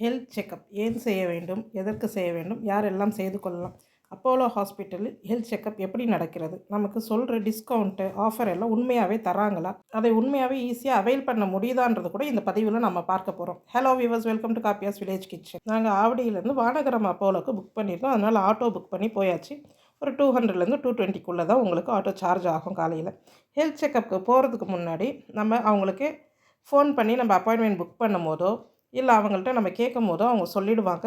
Health checkup ஏன் செய்ய வேண்டும் எதற்கு செய்ய வேண்டும் யாரெல்லாம் செய்து கொள்ளலாம். அப்போலோ ஹாஸ்பிட்டலில் ஹெல்த் செக்கப் எப்படி நடக்கிறது? நமக்கு சொல்கிற டிஸ்கவுண்ட்டு ஆஃபர் எல்லாம் உண்மையாகவே தராங்களா? அதை உண்மையாகவே ஈஸியாக அவைல் பண்ண முடியுதான்றது கூட இந்த பதிவில் நம்ம பார்க்க போகிறோம் hello viewers welcome to Kappiya's village kitchen நாங்கள் ஆவடியிலேருந்து வானகரம் அப்போலோக்கு புக் பண்ணியிருந்தோம். அதனால் ஆட்டோ புக் பண்ணி போயாச்சு. ஒரு டூ ஹண்ட்ரட்லேருந்து டூ டுவெண்ட்டிக்குள்ளே தான் உங்களுக்கு ஆட்டோ சார்ஜ் ஆகும் காலையில். ஹெல்த் செக்கப்புக்கு போகிறதுக்கு முன்னாடி நம்ம அவங்களுக்கு ஃபோன் பண்ணி நம்ம அப்பாயின்மெண்ட் புக் பண்ணும் போதோ இல்லை அவங்கள்ட்ட நம்ம கேட்கும் போதோ அவங்க சொல்லிடுவாங்க.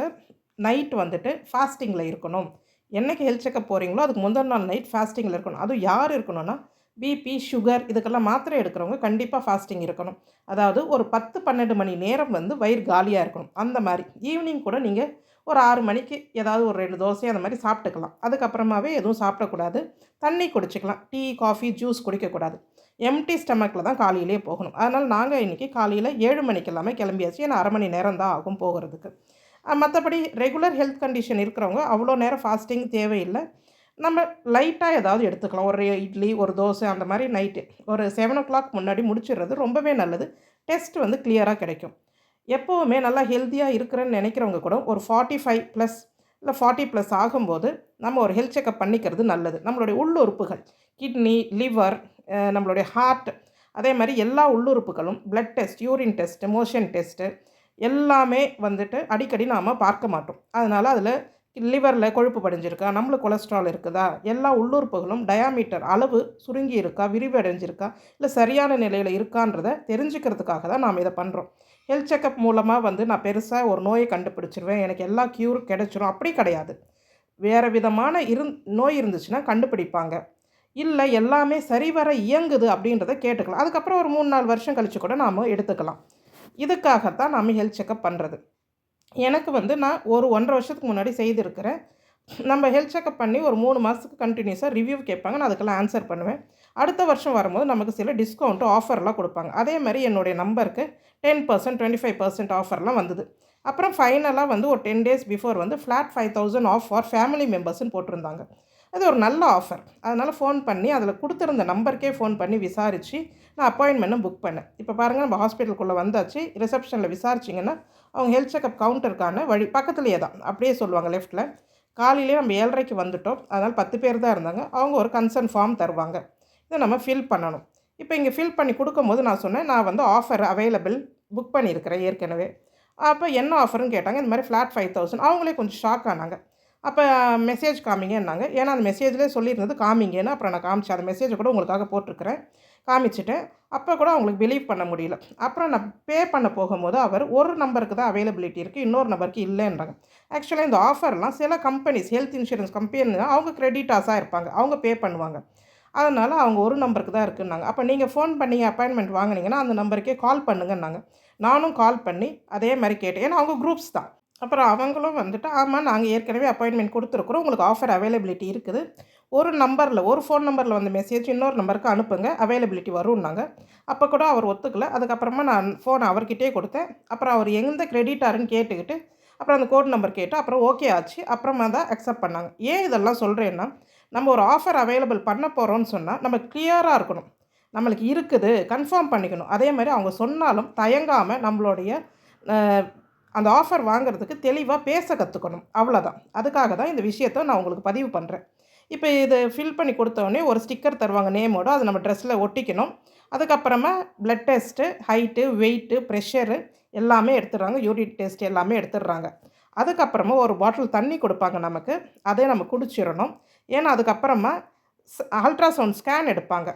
நைட் வந்துட்டு ஃபாஸ்டிங்கில் இருக்கணும். என்னைக்கு ஹெல்த் செக்கப் போகிறீங்களோ அதுக்கு முந்தின நாள் நைட் ஃபாஸ்டிங்கில் இருக்கணும். அதுவும் யார் இருக்கணும்னா பிபி சுகர் இதுக்கெல்லாம் மாத்திரை எடுக்கிறவங்க கண்டிப்பாக ஃபாஸ்டிங் இருக்கணும். அதாவது ஒரு பத்து பன்னெண்டு மணி நேரம் வந்து வயிறு காலியாக இருக்கணும். அந்த மாதிரி. ஈவினிங் கூட நீங்கள் ஒரு ஆறு மணிக்கு ஏதாவது ஒரு ரெண்டு தோசை அந்த மாதிரி சாப்பிட்டுக்கலாம். அதுக்கப்புறமாவே எதுவும் சாப்பிடக்கூடாது. தண்ணி குடிச்சிக்கலாம். டீ காஃபி ஜூஸ் குடிக்கக்கூடாது. எம்டி ஸ்டமக்கில் தான் காலையிலே போகணும். அதனால் நாங்கள் இன்றைக்கி காலையில் ஏழு மணிக்கு எல்லாமே கிளம்பியாச்சு. ஏன்னா அரை மணி நேரம் தான் ஆகும் போகிறதுக்கு. மற்றபடி ரெகுலர் ஹெல்த் கண்டிஷன் இருக்கிறவங்க அவ்வளோ நேரம் ஃபாஸ்டிங் தேவையில்லை. நம்ம லைட்டாக ஏதாவது எடுத்துக்கலாம். ஒரு இட்லி ஒரு தோசை அந்த மாதிரி நைட்டு. ஒரு செவன் ஓ கிளாக் முன்னாடி முடிச்சிடுறது ரொம்பவே நல்லது. டெஸ்ட் வந்து கிளியராக கிடைக்கும். எப்போவுமே நல்லா ஹெல்த்தியாக இருக்கிறேன்னு நினைக்கிறவங்க கூட ஒரு ஃபார்ட்டி ஃபைவ் ப்ளஸ் இல்லை ஃபார்ட்டி ப்ளஸ் ஆகும்போது நம்ம ஒரு ஹெல்த் செக்கப் பண்ணிக்கிறது நல்லது. நம்மளுடைய உள்ளுறுப்புகள் கிட்னி லிவர் நம்மளுடைய ஹார்ட் அதே மாதிரி எல்லா உள்ளுறுப்புகளும் blood test urine test motion test எல்லாமே வந்துட்டு அடிக்கடி நாம் பார்க்க மாட்டோம். அதனால் அதில் லிவரில் கொழுப்பு படிஞ்சிருக்கா நம்மளுக்கு கொலஸ்ட்ரால் இருக்குதா எல்லா உள்ளுறுப்புகளும் டயாமீட்டர் அளவு சுருங்கி இருக்கா விரிவடைஞ்சிருக்கா இல்லை சரியான நிலையில் இருக்கான்றதை தெரிஞ்சுக்கிறதுக்காக தான் நாம் இதை பண்ணுறோம் ஹெல்த் செக்கப் மூலமாக வந்து நான் பெருசாக ஒரு நோயை கண்டுபிடிச்சிருவேன். எனக்கு எல்லா க்யூர் கிடைச்சிரும். அப்படி கிடையாது. வேறு விதமான இருந் நோய் இருந்துச்சுன்னா கண்டுபிடிப்பாங்க. இல்லை எல்லாமே சரிவர இயங்குது அப்படின்றத கேட்டுக்கலாம். அதுக்கப்புறம் ஒரு மூணு நாலு வருஷம் கழித்து கூட நாம் எடுத்துக்கலாம். இதுக்காகத்தான் நாம் ஹெல்த் செக்கப் பண்ணுறது எனக்கு வந்து நான் ஒரு ஒன்றரை வருஷத்துக்கு முன்னாடி செய்திருக்கிறேன். நம்ம ஹெல்த் செக்கப் பண்ணி ஒரு மூணு மாதத்துக்கு கண்டினியூஸாக ரிவ்யூ கேட்பாங்க. நான் அதுக்கெல்லாம் ஆன்சர் பண்ணுவேன். அடுத்த வருஷம் வரும்போது நமக்கு சில டிஸ்கவுண்ட்டு ஆஃபர்லாம் கொடுப்பாங்க. அதே மாதிரி என்னுடைய நம்பருக்கு ten percent twenty five percent ஆஃபர்லாம் வந்தது. அப்புறம் ஃபைனலாக வந்து ஒரு டென் டேஸ் பிஃபோர் வந்து flat five thousand off for family மெம்பர்ஸ்னு போட்டிருந்தாங்க. அது ஒரு நல்ல ஆஃபர் அதனால் ஃபோன் பண்ணி அதில் கொடுத்துருந்த நம்பருக்கே ஃபோன் பண்ணி விசாரித்து நான் அப்பாயின்மெண்ட்டும் புக் பண்ணேன். இப்போ பாருங்கள் நம்ம ஹாஸ்பிட்டலுக்குள்ளே வந்தாச்சு. ரிசப்ஷனில் விசாரிச்சிங்கன்னா அவங்க ஹெல்த் செக்கப் கவுண்டருக்கான வழி பக்கத்துலேயே தான். அப்படியே சொல்லுவாங்க லெஃப்ட்டில் காலையிலே நம்ம ஏழரைக்கு வந்துட்டோம். அதனால் பத்து பேர் தான் இருந்தாங்க. அவங்க ஒரு கன்சர்ன் ஃபார்ம் தருவாங்க. இதை நம்ம ஃபில் பண்ணணும். இப்போ இங்கே ஃபில் பண்ணி கொடுக்கும்போது நான் சொன்னேன் நான் வந்து ஆஃபர் அவைலபிள் புக் பண்ணியிருக்கிறேன் ஏற்கனவே. அப்போ என்ன ஆஃபர்னு கேட்டாங்க. இந்த மாதிரி ஃப்ளாட் ஃபைவ் தௌசண்ட் அவங்களே கொஞ்சம் ஷாக் ஆனாங்க. அப்போ மெசேஜ் காமிங்கன்னாங்க. ஏன்னா அந்த மெசேஜ்லேயே சொல்லியிருந்தது காமிங்கன்னு. அப்புறம் நான் காமிச்சேன். அந்த மெசேஜை கூட உங்களுக்காக போட்டிருக்கிறேன். காமிச்சிட்டேன். அப்போ கூட அவங்களுக்கு பிலீவ் பண்ண முடியல. அப்புறம் நான் பே பண்ண போகும்போது அவர் ஒரு நம்பருக்கு தான் அவைலபிலிட்டி இருக்குது இன்னொரு நம்பருக்கு இல்லைன்றாங்க. ஆக்சுவலாக இந்த ஆஃபர்லாம் சில கம்பெனிஸ் ஹெல்த் இன்சூரன்ஸ் கம்பெனி அவங்க கிரெடிட்டாஸாக இருப்பாங்க. அவங்க பே பண்ணுவாங்க. அதனால் அவங்க ஒரு நம்பருக்கு தான் இருக்குன்னாங்க. அப்போ நீங்கள் ஃபோன் பண்ணி அப்பாயின்மெண்ட் வாங்கினீங்கன்னா அந்த நம்பருக்கே கால் பண்ணுங்கன்னாங்க. நானும் கால் பண்ணி அதே மாதிரி கேட்டேன். ஏன்னா அவங்க குரூப்ஸ் தான். அப்புறம் அவங்களும் வந்துட்டு ஆமாம் நாங்கள் ஏற்கனவே அப்பாயின்மெண்ட் கொடுத்துருக்குறோம். உங்களுக்கு ஆஃபர் அவைலபிலிட்டி இருக்குது. ஒரு நம்பரில் ஒரு ஃபோன் நம்பரில் வந்து மெசேஜ் இன்னொரு நம்பருக்கு அனுப்புங்க. அவைலபிலிட்டி வரும்னாங்க. அப்போ கூட அவர் ஒத்துக்கல. அதுக்கப்புறமா நான் ஃபோன் அவர்கிட்டே கொடுத்தேன். அப்புறம் அவர் எந்த கிரெடிட்டாருன்னு கேட்டுக்கிட்டு அப்புறம் அந்த கோட் நம்பர் கேட்டு அப்புறம் ஓகே ஆச்சு. அப்புறமா தான் அக்செப்ட் பண்ணாங்க. ஏன் இதெல்லாம் சொல்கிறேன்னா நம்ம ஒரு ஆஃபர் அவைலபிள் பண்ண போகிறோம்னு சொன்னால் நம்ம கிளியராக இருக்கணும். நம்மளுக்கு இருக்குது. கன்ஃபார்ம் பண்ணிக்கணும். அதே மாதிரி அவங்க சொன்னாலும் தயங்காமல் நம்மளுடைய அந்த ஆஃபர் வாங்குறதுக்கு தெளிவாக பேச கற்றுக்கணும் அவ்வளோதான் அதுக்காக தான் இந்த விஷயத்த நான் உங்களுக்கு பதிவு பண்ணுறேன் இப்போ இது ஃபில் பண்ணி கொடுத்தோடனே ஒரு ஸ்டிக்கர் தருவாங்க நேமோட அதை நம்ம ட்ரெஸ்ஸில் ஒட்டிக்கணும். அதுக்கப்புறமா blood test height weight pressure எல்லாமே எடுத்துடுறாங்க. யூரின் டெஸ்ட் எல்லாமே எடுத்துடுறாங்க. அதுக்கப்புறமா ஒரு பாட்டில் தண்ணி கொடுப்பாங்க நமக்கு. அதே நம்ம குடிச்சிடணும். ஏன்னா அதுக்கப்புறமா அல்ட்ராசவுண்ட் ஸ்கேன் எடுப்பாங்க.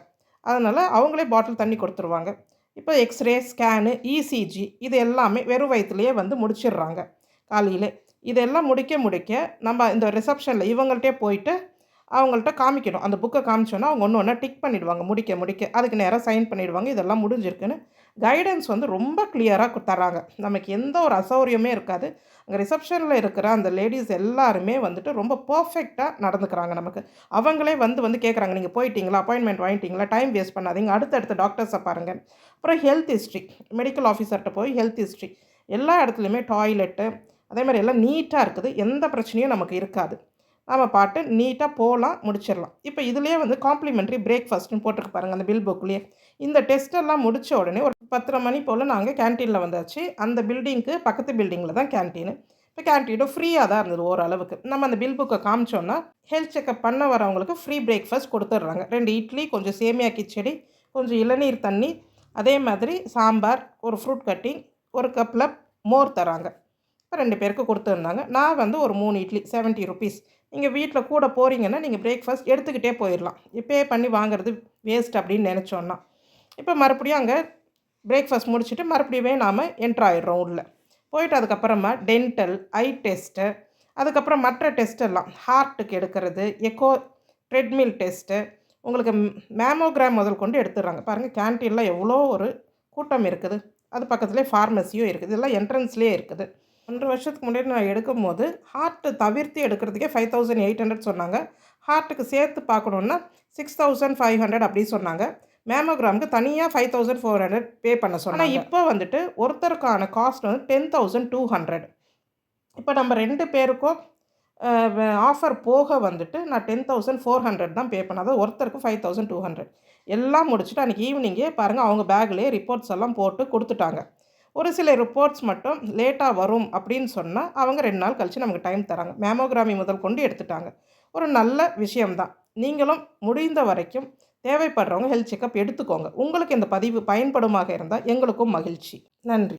அதனால் அவங்களே பாட்டில் தண்ணி கொடுத்துருவாங்க. இப்போ எக்ஸ்ரே ஸ்கேனு இசிஜி இது எல்லாமே வெறும் வயிற்றுலேயே வந்து முடிச்சிடுறாங்க. காலையில் இதெல்லாம் முடிக்க முடிக்க நம்ம இந்த ரிசப்ஷனில் இவங்கள்ட்டே போயிட்டு அவங்கள்ட்ட காமிக்கணும். அந்த புக்கை காமிச்சோன்னா அவங்க ஒன்று ஒன்றா டிக் பண்ணிவிடுவாங்க முடிக்க முடிக்க. அதுக்கு நேராக சைன் பண்ணிவிடுவாங்க இதெல்லாம் முடிஞ்சிருக்குன்னு கைடன்ஸ் வந்து ரொம்ப கிளியராக தராங்க நமக்கு எந்த ஒரு அசௌரியமே இருக்காது. அங்கே ரிசப்ஷனில் இருக்கிற அந்த லேடிஸ் எல்லாருமே வந்துட்டு ரொம்ப பர்ஃபெக்டாக நடந்துக்கிறாங்க நமக்கு. அவங்களே வந்து வந்து கேட்குறாங்க நீங்கள் போயிட்டீங்களா? அப்பாயின்மெண்ட் வாங்கிட்டீங்களா? டைம் வேஸ்ட் பண்ணாதீங்க. அடுத்தடுத்த டாக்டர்ஸை பாருங்கள் அப்புறம் ஹெல்த் ஹிஸ்ட்ரி மெடிக்கல் ஆஃபீஸர்கிட்ட போய் ஹெல்த் ஹிஸ்ட்ரி எல்லா இடத்துலையுமே டாய்லெட்டு அதே மாதிரி எல்லாம் நீட்டாக இருக்குது. எந்த பிரச்சனையும் நமக்கு இருக்காது. நம்ம பாட்டு நீட்டாக போகலாம் முடிச்சிடலாம். இப்போ இதுலேயே வந்து காம்ப்ளிமெண்ட்ரி பிரேக்ஃபாஸ்ட்னு போட்டுருக்கு பாருங்கள் அந்த பில் புக்லேயே இந்த டெஸ்ட்டெல்லாம் முடித்த உடனே ஒரு பத்தரை மணி போல் நாங்கள் கேன்டீனில் வந்தாச்சு. அந்த பில்டிங்க்கு பக்கத்து பில்டிங்கில் தான் கேன்டீனு இப்போ கேன்டீனும் ஃப்ரீயாக தான் இருந்தது ஓரளவுக்கு. நம்ம அந்த பில் புக்கை காமிச்சோன்னா ஹெல்த் செக்கப் பண்ண வரவங்களுக்கு ஃப்ரீ பிரேக்ஃபாஸ்ட் கொடுத்துட்றாங்க. ரெண்டு இட்லி கொஞ்சம் சேமியா கிச்சடி கொஞ்சம் இளநீர் தண்ணி அதே மாதிரி சாம்பார் ஒரு ஃப்ரூட் கட்டிங் ஒரு கப்பில் மோர் தராங்க. இப்போ ரெண்டு பேருக்கு கொடுத்துருந்தாங்க. நான் வந்து ஒரு மூணு இட்லி செவன்ட்டி ருபீஸ் நீங்கள் வீட்டில் கூட போகிறீங்கன்னா நீங்கள் பிரேக்ஃபாஸ்ட் எடுத்துக்கிட்டே போயிடலாம் இப்போயே பண்ணி வாங்குறது வேஸ்ட் அப்படின்னு நினச்சோன்னா. இப்போ மறுபடியும் அங்கே பிரேக்ஃபாஸ்ட் முடிச்சுட்டு மறுபடியும் நாம் என்ட்ரு ஆகிடுறோம் உள்ளே. போயிட்டு அதுக்கப்புறமா டென்டல் ஐ டெஸ்ட்டு அதுக்கப்புறம் மற்ற டெஸ்ட் எல்லாம். ஹார்ட்டுக்கு எடுக்கிறது எக்கோ ட்ரெட்மில் டெஸ்ட்டு உங்களுக்கு மேமோகிராம் முதல் கொண்டு எடுத்துடுறாங்க. பாருங்கள் கேன்டீனில் எவ்வளோ ஒரு கூட்டம் இருக்குது. அது பக்கத்துலேயே ஃபார்மசியும் இருக்குது. இதெல்லாம் என்ட்ரன்ஸ்லேயே இருக்குது. ஒன்றரை வருஷத்துக்கு முன்னாடி நான் எடுக்கும் போது ஹார்ட்டு தவிர்த்து எடுக்கிறதுக்கே ஃபைவ் தௌசண்ட் எயிட் ஹண்ட்ரட் சொன்னாங்க. ஹார்ட்டுக்கு சேர்த்து பார்க்கணுன்னா சிக்ஸ் தௌசண்ட் ஃபைவ் ஹண்ட்ரட் அப்படி சொன்னாங்க. மேமோகிராமுக்கு தனியாக five thousand four hundred pay பண்ண சொன்னால் இப்போ வந்துட்டு ஒருத்தருக்கான காஸ்ட் வந்து டென் தௌசண்ட் டூ ஹண்ட்ரட் இப்போ நம்ம ரெண்டு பேருக்கும் ஆஃபர் போக வந்துட்டு நான் டென் தௌசண்ட் ஃபோர் ஹண்ட்ரட் தான் பே பண்ணேன். அதாவது ஒருத்தருக்கு ஃபைவ் தௌசண்ட் டூ ஹண்ட்ரட் எல்லாம் முடிச்சுட்டு அன்றைக்கி ஈவினிங்கே பாருங்கள் அவங்க பேக்லேயே ரிப்போர்ட்ஸ் எல்லாம் போட்டு கொடுத்துட்டாங்க. ஒரு சில ரிப்போர்ட்ஸ் மட்டும் லேட்டாக வரும் அப்படின்னு சொன்னால் அவங்க ரெண்டு நாள் கழித்து நமக்கு டைம் தராங்க. மேமோகிராமி முதல் கொண்டு எடுத்துட்டாங்க. ஒரு நல்ல விஷயம்தான். நீங்களும் முடிந்த வரைக்கும் தேவைப்படுறவங்க ஹெல்த் செக்கப் எடுத்துக்கோங்க. உங்களுக்கு இந்த பதிவு பயன்படுமாக இருந்தால் எங்களுக்கும் மகிழ்ச்சி. நன்றி.